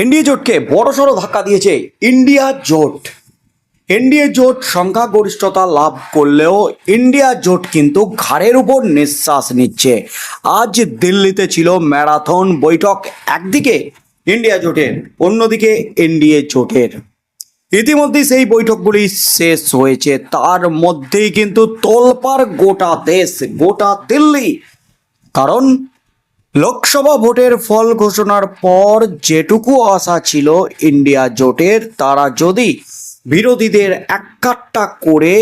NDA জোটকে বড়সড় ধাক্কা দিয়েছে ইন্ডিয়া জোট। এনডিএ জোট সংখ্যাগরিষ্ঠতা লাভ করলেও ইন্ডিয়া জোট কিন্তু ঘাড়ের উপর নিঃশ্বাস নিচ্ছে। আজ দিল্লিতে ছিল ম্যারাথন বৈঠক, একদিকে ইন্ডিয়া জোটের, অন্যদিকে এনডিএ জোটের। ইতিমধ্যে সেই বৈঠকগুলি শেষ হয়েছে। তার মধ্যেই কিন্তু তোলপাড় গোটা দেশ, গোটা দিল্লি। কারণ লোকসভা ভোটের ফল ঘোষণার পর যেটুকু আশা ছিল ইন্ডিয়া জোটের, তারা যদি বিরোধীদের একাট্টা করে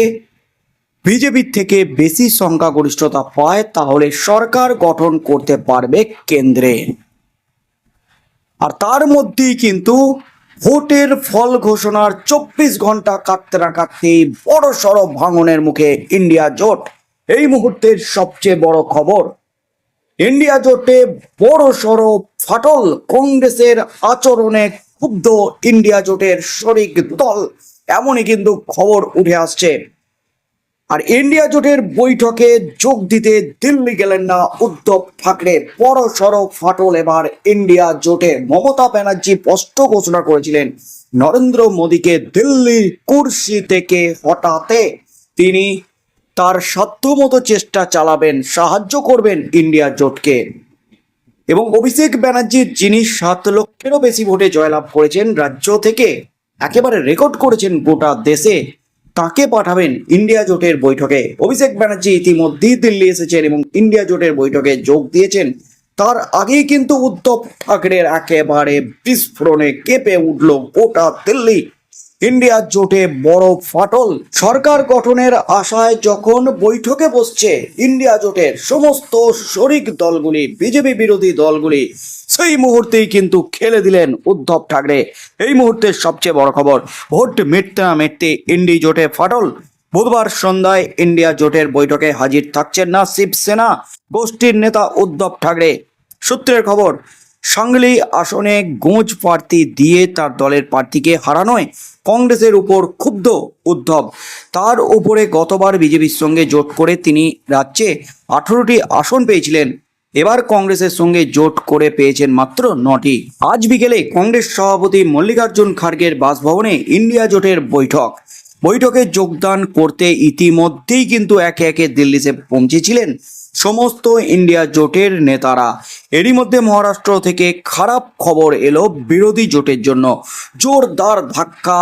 বিজেপির থেকে বেশি সংখ্যাগরিষ্ঠতা পায়, তাহলে সরকার গঠন করতে পারবে কেন্দ্রে। আর তার মধ্যেই কিন্তু ভোটের ফল ঘোষণার চব্বিশ ঘণ্টা কাটতে না কাটতেই বড় সড় ভাঙনের মুখে ইন্ডিয়া জোট। এই মুহূর্তের সবচেয়ে বড় খবর ইন্ডিয়া জোটে বড় সড় ফাটল কংগ্রেসের আচরণে ক্ষুব্ধ ইন্ডিয়া জোটের শরিক দল। এমনই কিন্তু খবর উঠে আসছে। আর ইন্ডিয়া জোটের বৈঠকে যোগ দিতে দিল্লি গেলেন না উদ্ধব ঠাকরে। বড় সড় ফাটল এবার ইন্ডিয়া জোটে। মমতা ব্যানার্জি স্পষ্ট ঘোষণা করেছিলেন, নরেন্দ্র মোদীকে দিল্লি কুর্সি থেকে হটাতে। তিনি তার সাধ্যমতো চেষ্টা চালাবেন, সাহায্য করবেন ইন্ডিয়া জোটকে। এবং অভিষেক ব্যানার্জির যিনি সাত লক্ষেরও বেশি ভোটে জয়লাভ করেছেন রাজ্য থেকে, একেবারে রেকর্ড করেছেন গোটা দেশে, তাকে পাঠাবেন ইন্ডিয়া জোটের বৈঠকে। অভিষেক ব্যানার্জি ইতিমধ্যেই দিল্লি এসেছেন এবং ইন্ডিয়া জোটের বৈঠকে যোগ দিয়েছেন। তার আগেই কিন্তু উদ্ধব ঠাকরের একেবারে বিস্ফোরণে কেঁপে উঠল গোটা দিল্লি। ইন্ডিয়া জোটে বড় ফাটল। সরকার গঠনের আশায় যখন বৈঠকে বসছে ইন্ডিয়া জোটের সমস্ত শরিক দলগুলি, বিজেপি বিরোধী দলগুলি, সেই মুহূর্তেই কিন্তু খেলে দিলেন উদ্ধব ঠাকরে। এই মুহূর্তের সবচেয়ে বড় খবর, ভোট মিটতে না মিটতে ইন্ডি জোটে ফাটল। বুধবার সন্ধ্যায় ইন্ডিয়া জোটের বৈঠকে হাজির থাকছেন না শিবসেনা, গোষ্ঠীর নেতা উদ্ধব ঠাকরে। সূত্রের খবর সাংলি আসনে গোঁজ প্রার্থী দিয়ে তার দলের প্রার্থীকে হারানোয় কংগ্রেসের উপর ক্ষুব্ধ উদ্ধব। তার উপরে গতবার বিজেপির সঙ্গে জোট করে তিনি রাজ্যে আঠেরোটি আসন পেয়েছিলেন। এবার কংগ্রেসের সঙ্গে জোট করে পেয়েছেন মাত্র নটি। আজ বিকেলে কংগ্রেস সভাপতি মল্লিকার্জুন খার্গের বাসভবনে ইন্ডিয়া জোটের বৈঠক। বৈঠকে যোগদান করতে ইতিমধ্যেই কিন্তু একে একে দিল্লিতে পৌঁছেছিলেন সমস্ত ইন্ডিয়া জোটের নেতারা। এরই মধ্যে মহারাষ্ট্র থেকে খারাপ খবর এলো বিরোধী জোটের জন্য। জোরদার ধাক্কা,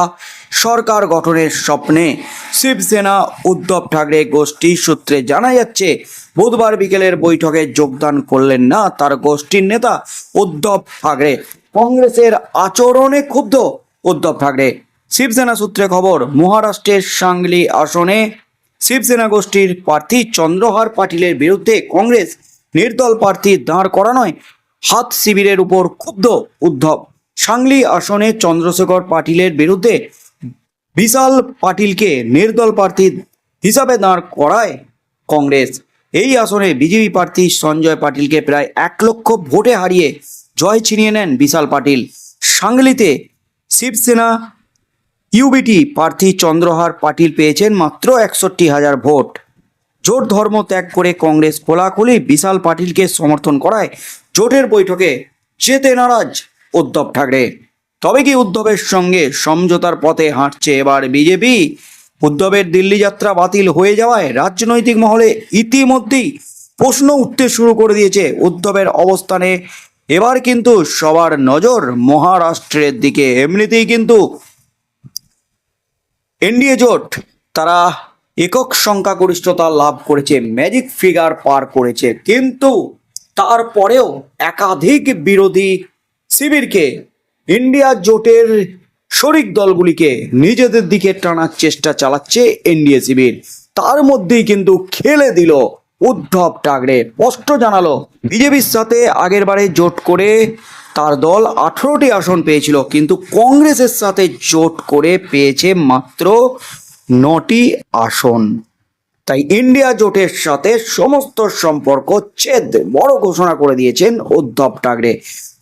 সরকার গঠনের স্বপ্নে। শিবসেনা, উদ্ধব ঠাকরে গোষ্ঠী সূত্রে জানা যাচ্ছে, বুধবার বিকেলের বৈঠকে যোগদান করলেন না তার গোষ্ঠীর নেতা উদ্ধব ঠাকরে। কংগ্রেসের আচরণে ক্ষুব্ধ উদ্ধব ঠাকরে। শিবসেনা সূত্রে খবর, মহারাষ্ট্রের সাংলি আসনে শিবসেনা গোষ্ঠীর প্রার্থী চন্দ্রহার পাটিলের বিরুদ্ধে কংগ্রেস নির্দল প্রার্থী দাঁড় করানোয় হাত শিবিরের উপর ক্ষুব্ধ উদ্ধব। সাংলি আসনে চন্দ্রশেখর পাটিলের বিরুদ্ধে বিশাল পাটিলকে নির্দল প্রার্থী হিসাবে দাঁড় করায় কংগ্রেস। এই আসনে বিজেপি প্রার্থী সঞ্জয় পাটিলকে প্রায় এক লক্ষ ভোটে হারিয়ে জয় ছিনিয়ে নেন বিশাল পাটিল। সাংলিতে শিবসেনা ইউবিটি প্রার্থী চন্দ্রহার পাটিল পেয়েছেন মাত্র একষট্টি হাজার ভোট। জোট ধর্ম ত্যাগ করে কংগ্রেস খোলাখুলি বিশাল পাটিলকে সমর্থন করায় জোটের বৈঠকে যেতে নারাজ উদ্ধব ঠাকরে। তবে কি উদ্ধবের সঙ্গে সমঝোতার পথে হাঁটছে এবার বিজেপি? উদ্ধবের দিল্লি যাত্রা বাতিল হয়ে যাওয়ায় রাজনৈতিক মহলে ইতিমধ্যেই প্রশ্ন উঠতে শুরু করে দিয়েছে উদ্ধবের অবস্থানে। এবার কিন্তু সবার নজর মহারাষ্ট্রের দিকে। এমনিতেই কিন্তু এনডিএ জোট, তারা একক সংখ্যাগরিষ্ঠতা লাভ করেছে ম্যাজিক ফিগার পার করেছে। কিন্তু তারপরেও একাধিক বিরোধী শিবিরকে ইন্ডিয়া জোটের শরিক দলগুলিকে নিজেদের দিকে টানার চেষ্টা চালাচ্ছে এনডিএ শিবির। তার মধ্যেই কিন্তু খেলে দিল উদ্ধব ঠাকরে। স্পষ্ট জানালো, বিজেপির সাথে আগের বারে জোট করে তার দল আঠেরোটি আসন পেয়েছিল, কিন্তু কংগ্রেসের সাথে জোট করে পেয়েছে মাত্র নটি আসন। তাই ইন্ডিয়া জোটের সাথে সমস্ত সম্পর্ক ছেদ, বড় ঘোষণা করে দিয়েছেন উদ্ধব ঠাকরে।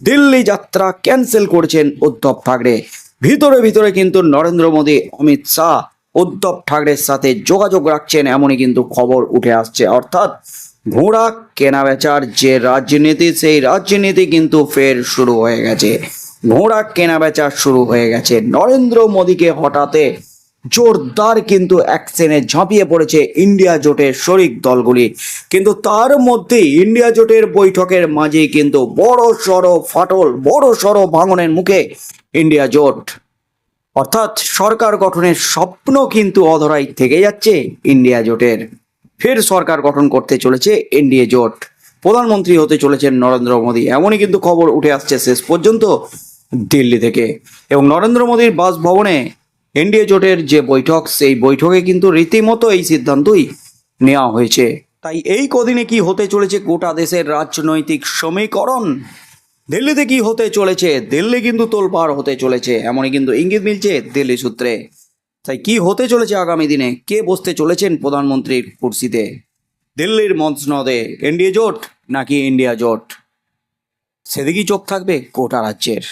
দিল্লি যাত্রা ক্যান্সেল করেছেন উদ্ধব ঠাকরে। ভিতরে ভিতরে কিন্তু নরেন্দ্র মোদী, অমিত শাহ, উদ্ধব ঠাকরের সাথে যোগাযোগ রাখছেন এমনই কিন্তু খবর উঠে আসছে। অর্থাৎ ঘোড়া কেনা বেচার যে রাজনীতি, সেই রাজনীতি কিন্তু ফের শুরু হয়ে গেছে। ঘোড়া কেনাবেচা শুরু হয়ে গেছে। নরেন্দ্র মোদীকে হঠাতে জোরদার কিন্তু অ্যাকশনে ঝাঁপিয়ে পড়েছে ইন্ডিয়া জোটের শরিক দলগুলি। কিন্তু তার মধ্যে ইন্ডিয়া জোটের বৈঠকের মাঝেই কিন্তু বড় সড়ো ফাটল, বড় সড়ো ভাঙনের মুখে ইন্ডিয়া জোট। অর্থাৎ সরকার গঠনের স্বপ্ন কিন্তু অধরাই থেকে যাচ্ছে ইন্ডিয়া জোটের। ফের সরকার গঠন করতে চলেছে এনডিএ জোট। প্রধানমন্ত্রী হতে চলেছেন নরেন্দ্র মোদী। এমনই কিন্তু খবর উঠে আসছে শেষ পর্যন্ত দিল্লি থেকে। এবং নরেন্দ্র মোদীর বাসভবনে এনডিএ জোটের যে বৈঠক, সেই বৈঠকে কিন্তু রীতিমতো এই সিদ্ধান্তই নেওয়া হয়েছে। তাই এই কদিনে কি হতে চলেছে গোটা দেশের রাজনৈতিক সমীকরণ? দিল্লিতে কি হতে চলেছে? দিল্লি কিন্তু তোলপাড় হতে চলেছে। এমনই কিন্তু ইঙ্গিত মিলছে দিল্লি সূত্রে। তাই কি হতে চলেছে আগামী দিনে? কে বসতে চলেছেন প্রধানমন্ত্রীর কুর্সিতে? দিল্লির মঞ্চনদে এনডিএ জোট নাকি ইন্ডিয়া জোট? সেদিকেই চোখ থাকবে কোটা রাজ্যের।